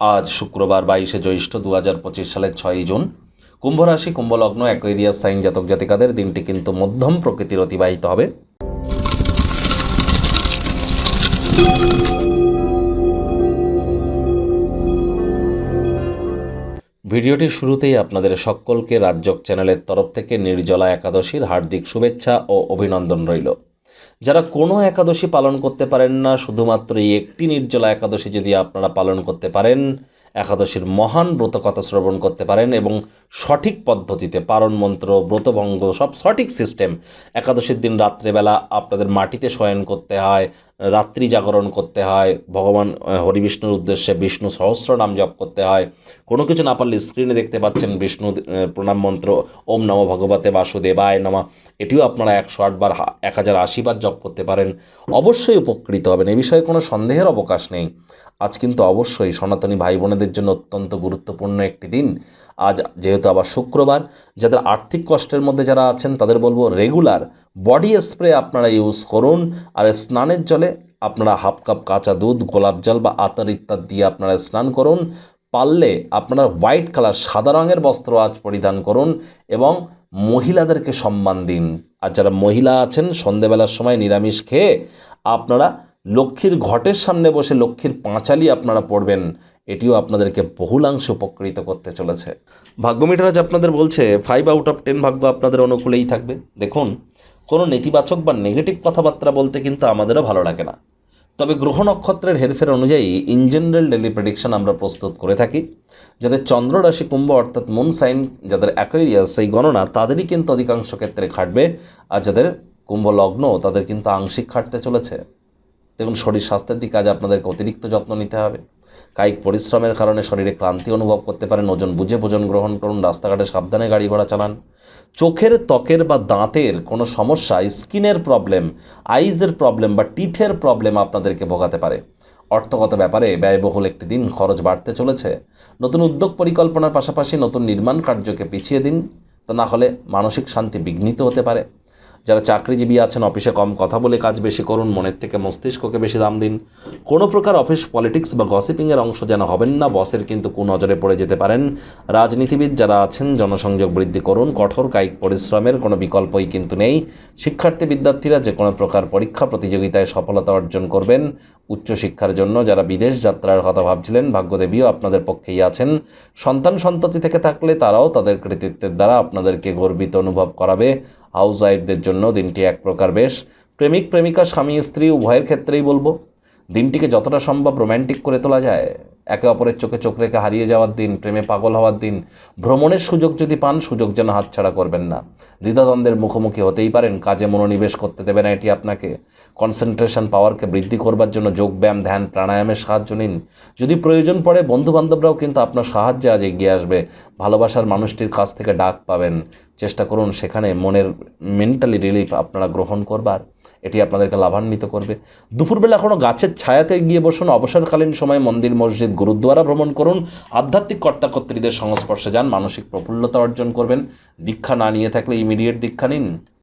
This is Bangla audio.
আজ শুক্রবার বাইশে জ্যৈষ্ঠ দু হাজার পঁচিশ সালের ছয়ই জুন। কুম্ভ রাশি কুম্ভ লগ্ন অ্যাকোয়েরিয়াস সাইন জাতক জাতিকাদের দিনটি কিন্তু মধ্যম প্রকৃতির অতিবাহিত হবে। ভিডিওটির শুরুতেই আপনাদের সকলকে রাজ্যক চ্যানেলের তরফ থেকে নির্জলা একাদশীর হার্দিক শুভেচ্ছা ও অভিনন্দন রইল। যারা কোনো একাদশী পালন করতে পারেন না, শুধুমাত্র এই একটি নির্জলা একাদশী যদি আপনারা পালন করতে পারেন, একাদশীর মহান ব্রত কথা শ্রবণ করতে পারেন এবং সঠিক পদ্ধতিতে পারণ মন্ত্র, ব্রতভঙ্গ, সব সঠিক সিস্টেম একাদশীর দিন রাত্রেবেলা আপনাদের মাটিতে শয়ন করতে হয় রাত্রি জাগরণ করতে হয়, ভগবান হরিবিষ্ণুর উদ্দেশ্যে বিষ্ণু সহস্র নাম জপ করতে হয়। কোনো কিছু না পারলে স্ক্রিনে দেখতে পাচ্ছেন বিষ্ণু প্রণাম মন্ত্র, ওম নম ভগবতে বাসুদেবায় নমা। এটিও আপনারা একশো আটবার এক হাজার আশিবার জপ করতে পারেন। অবশ্যই উপকৃত হবেন, এ বিষয়ে কোনো সন্দেহের অবকাশ নেই। আজ কিন্তু অবশ্যই সনাতনী ভাই বোনেদের জন্য অত্যন্ত গুরুত্বপূর্ণ একটি দিন। আজ যেহেতু আবার শুক্রবার, যাদের আর্থিক কষ্টের মধ্যে যারা আছেন, তাদের বলব রেগুলার বডি স্প্রে আপনারা ইউজ করুন, আর স্নানের জলে আপনারা হাফ কাপ কাঁচা দুধ, গোলাপ জল বা আতার ইত্যাদি দিয়ে আপনারা স্নান করুন। পারলে আপনারা হোয়াইট কালার সাদা রঙের বস্ত্র আজ পরিধান করুন এবং মহিলাদেরকে সম্মান দিন। আর যারা মহিলা আছেন, সন্ধেবেলার সময় নিরামিষ খেয়ে আপনারা লক্ষ্মীর ঘটের সামনে বসে লক্ষ্মীর পাঁচালি আপনারা পড়বেন। এটিও আপনাদেরকে বহুলাংশে উপকৃত করতে চলেছে। ভাগ্যমিটার আজ আপনাদের বলছে ফাইভ আউট অফ টেন ভাগ্য আপনাদের অনুকূলেই থাকবে। দেখুন কোনো নেতিবাচক বা নেগেটিভ কথাবার্তা বলতে কিন্তু আমাদেরও ভালো লাগে না। তবে গ্রহ নক্ষত্রের হেরফের অনুযায়ী ইন জেনারেল ডেলি প্রেডিকশন আমরা প্রস্তুত করে থাকি। যাদের চন্দ্র রাশি কুম্ভ অর্থাৎ মুন সাইন যাদের অ্যাকোয়ারিয়াস সেই গণনা, তাদেরই কিন্তু অধিকাংশ ক্ষেত্রে খাটবে। আর যাদের কুম্ভ লগ্ন, তাদের কিন্তু আংশিক খাটতে চলেছে। দেখুন, শরীর স্বাস্থ্যের দিকে আজ আপনাদেরকে অতিরিক্ত যত্ন নিতে হবে। কায়িক পরিশ্রমের কারণে শরীরে ক্লান্তি অনুভব করতে পারেন, ওজন বুঝে ভোজন গ্রহণ করুন, রাস্তাঘাটে সাবধানে গাড়ি ঘোড়া চালান। চোখের ত্বকের বা দাঁতের কোনো সমস্যা, স্কিনের প্রবলেম, আইজের প্রবলেম বা টিথের প্রবলেম আপনাদেরকে ভোগাতে পারে। অর্থগত ব্যাপারে ব্যয়বহুল একটি দিন খরচ বাড়তে চলেছে। নতুন উদ্যোগ পরিকল্পনার পাশাপাশি নতুন নির্মাণ কার্যকে পিছিয়ে দিন, তা না হলে মানসিক শান্তি বিঘ্নিত হতে পারে। যারা চাকরিজীবী আছেন, অফিসে কম কথা বলে কাজ বেশি করুন, মনের থেকে মস্তিষ্ককে বেশি দাম দিন। কোনো প্রকার অফিস পলিটিক্স বা গসিপিংয়ের অংশ যেন হবেন না, বসের কিন্তু কুনজরে পড়ে যেতে পারেন। রাজনীতিবিদ যারা আছেন, জনসংযোগ বৃদ্ধি করুন, কঠোর কায়িক পরিশ্রমের কোনো বিকল্পই কিন্তু নেই। শিক্ষার্থী বিদ্যার্থীরা যে কোনো প্রকার পরীক্ষা প্রতিযোগিতায় সফলতা অর্জন করবেন। উচ্চশিক্ষার জন্য যারা বিদেশ যাত্রার কথা ভাবছিলেন, ভাগ্যদেবীও আপনাদের পক্ষেই আছেন। সন্তান সন্ততি থেকে থাকলে তারাও তাদের কৃতিত্বের দ্বারা আপনাদেরকে গর্বিত অনুভব করাবে। হাউস ওয়াইফদের জন্য দিনটি এক প্রকার বেশ। প্রেমিক, প্রেমিকা, স্বামী, স্ত্রী উভয়ের ক্ষেত্রেই বলব, দিনটিকে যতটা সম্ভব রোম্যান্টিক করে তোলা যায়। একে অপরের চোখে চোখ রেখে হারিয়ে যাওয়ার দিন, প্রেমে পাগল হওয়ার দিন, ভ্রমণের সুযোগ যদি পান, সুযোগ যেন হাতছাড়া করবেন না। দ্বিধাদ্বন্দ্বের মুখোমুখি হতেই পারেন, কাজে মনোনিবেশ করতে দেবে না এটি আপনাকে। কনসেন্ট্রেশন পাওয়ারকে বৃদ্ধি করবার জন্য যোগব্যায়াম ধ্যান, প্রাণায়ামের সাহায্য নিন। যদি প্রয়োজন পড়ে, বন্ধুবান্ধবরাও কিন্তু আপনার সাহায্যে আজ এগিয়ে আসবে। ভালোবাসার মানুষটির কাছ থেকে ডাক পাবেন। চেষ্টা করুন সেখানে মনের মেন্টালি রিলিফ আপনারা গ্রহণ করবার। এটি আপনাদেরকে লাভান্বিত করবে। দুপুরবেলা কোনো গাছের ছায়াতে গিয়ে বসুন। অবসরকালীন সময় মন্দির, মসজিদ গুরুদ্বারা ভ্রমণ করুন। আধ্যাত্মিক কর্তাকর্ত্রীদের সংস্পর্শে যান। মানসিক প্রফুল্লতা অর্জন করবেন। দীক্ষা না নিয়ে থাকলে ইমিডিয়েট দীক্ষা নিন।